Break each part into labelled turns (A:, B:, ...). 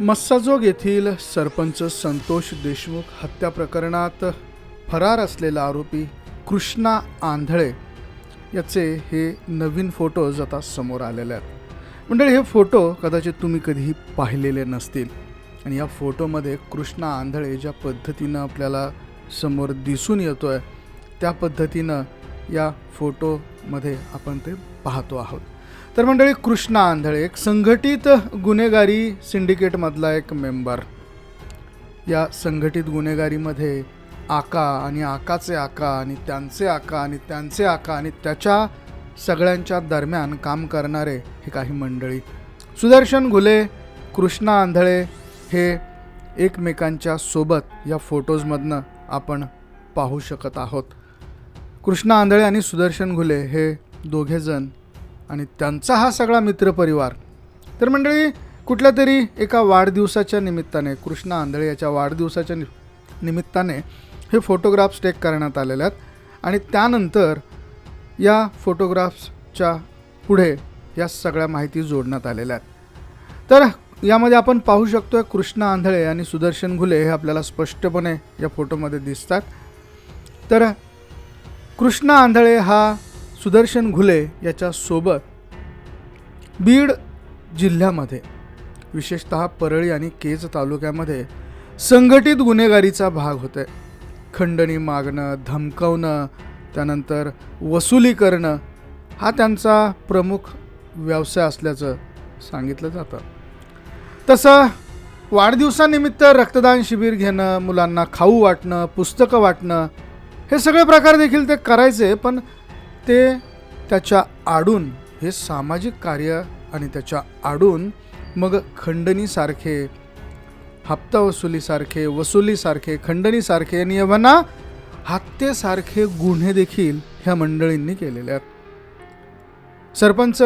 A: मस्साजोग येथील सरपंच संतोष देशमुख हत्या प्रकरणात फरार असलेला आरोपी कृष्णा आंधळे याचे हे नवीन फोटोज आता समोर आलेले आहेत. मंडळी हे फोटो कदाचित तुम्ही कधीही पाहिलेले नसतील. आणि या फोटोमध्ये कृष्णा आंधळे ज्या पद्धतीनं आपल्याला समोर दिसून येतो आहे त्या पद्धतीनं या फोटोमध्ये आपण ते पाहतो आहोत. तर मंडळी कृष्णा आंधळे एक संघटित गुन्हेगारी सिंडिकेटमधला एक मेंबर. या संघटित गुन्हेगारीमध्ये आका आणि आकाचे आका आणि त्यांचे आका आणि त्यांचे आका आणि त्याच्या सगळ्यांच्या दरम्यान काम करणारे हे काही मंडळी. सुदर्शन घुले कृष्णा आंधळे हे एकमेकांच्या सोबत या फोटोजमधनं आपण पाहू शकत आहोत. कृष्णा आंधळे आणि सुदर्शन घुले हे दोघेजण आणि त्यांचा हा सगळा मित्रपरिवार. तर मंडळी कुठल्या तरी एका वाढदिवसाच्या निमित्ताने कृष्णा आंधळे याच्या वाढदिवसाच्या नि निमित्ताने हे फोटोग्राफ्स टेक करण्यात आलेले आहेत. आणि त्यानंतर या फोटोग्राफ्सच्या पुढे या सगळ्या माहिती जोडण्यात आलेल्या आहेत. तर यामध्ये आपण पाहू शकतो कृष्णा आंधळे आणि सुदर्शन घुले हे आपल्याला स्पष्टपणे या फोटोमध्ये दिसतात. तर कृष्णा आंधळे हा सुदर्शन घुले याच्यासोबत बीड जिल्ह्यामध्ये विशेषत परळी आणि केज तालुक्यामध्ये संघटित गुन्हेगारीचा भाग होते. खंडणी मागणं धमकवणं त्यानंतर वसुली करणं हा त्यांचा प्रमुख व्यवसाय असल्याचं सांगितलं जातं. तसं वाढदिवसानिमित्त रक्तदान शिबिर घेणं मुलांना खाऊ वाटणं पुस्तकं वाटणं हे सगळे प्रकार देखील ते करायचे पण ते त्याच्या आडून हे सामाजिक कार्य आणि त्याच्या आडून मग खंडणीसारखे हप्ता वसुलीसारखे वसुलीसारखे खंडणीसारखे आणि यवना हत्येसारखे गुन्हे देखील ह्या मंडळींनी केलेले आहेत. सरपंच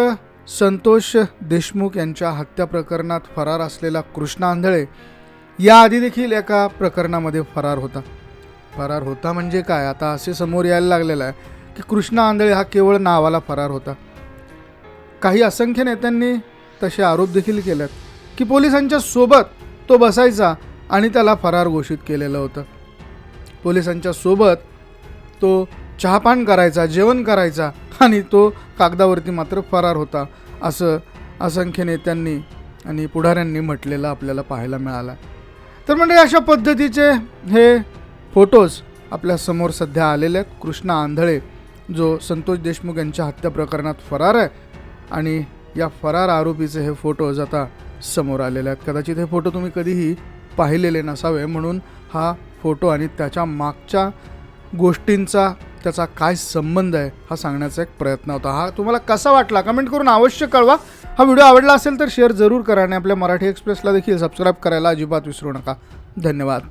A: संतोष देशमुख यांच्या हत्या प्रकरणात फरार असलेला कृष्णा आंधळे याआधी देखील एका प्रकरणामध्ये फरार होता. फरार होता म्हणजे काय? आता असे समोर यायला लागलेलं आहे. की कृष्णा आंधळे हा केवळ नावाला फरार होता. काही असंख्य नेत्यांनी तसे आरोप देखील केलेत की पोलिसांच्या सोबत तो बसायचा आणि त्याला फरार घोषित केलेलं होतं. पोलिसांच्या सोबत तो चहापान करायचा जेवण करायचा आणि तो कागदावरती मात्र फरार होता असं असंख्य नेत्यांनी आणि पुढाऱ्यांनी म्हटलेलं आपल्याला पाहायला मिळालं. तर म्हणजे अशा पद्धतीचे हे फोटोज आपल्यासमोर सध्या आलेले आहेत. कृष्णा आंधळे जो संतोष देशमुख यांच्या हत्या प्रकरणात फरार आहे आणि या फरार आरोपीचे हे फोटोज आता समोर आलेले आहेत. कदाचित हे फोटो तुम्ही कधीही पाहिलेले नसावे म्हणून हा फोटो आणि त्याच्या मागच्या गोष्टींचा त्याचा काय संबंध आहे हा सांगण्याचा एक प्रयत्न होता. हा तुम्हाला कसा वाटला? कमेंट करून अवश्य कळवा. हा व्हिडिओ आवडला असेल तर शेअर जरूर करा आणि आपल्या मराठी एक्सप्रेसला देखील सबस्क्राईब करायला अजिबात विसरू नका. धन्यवाद.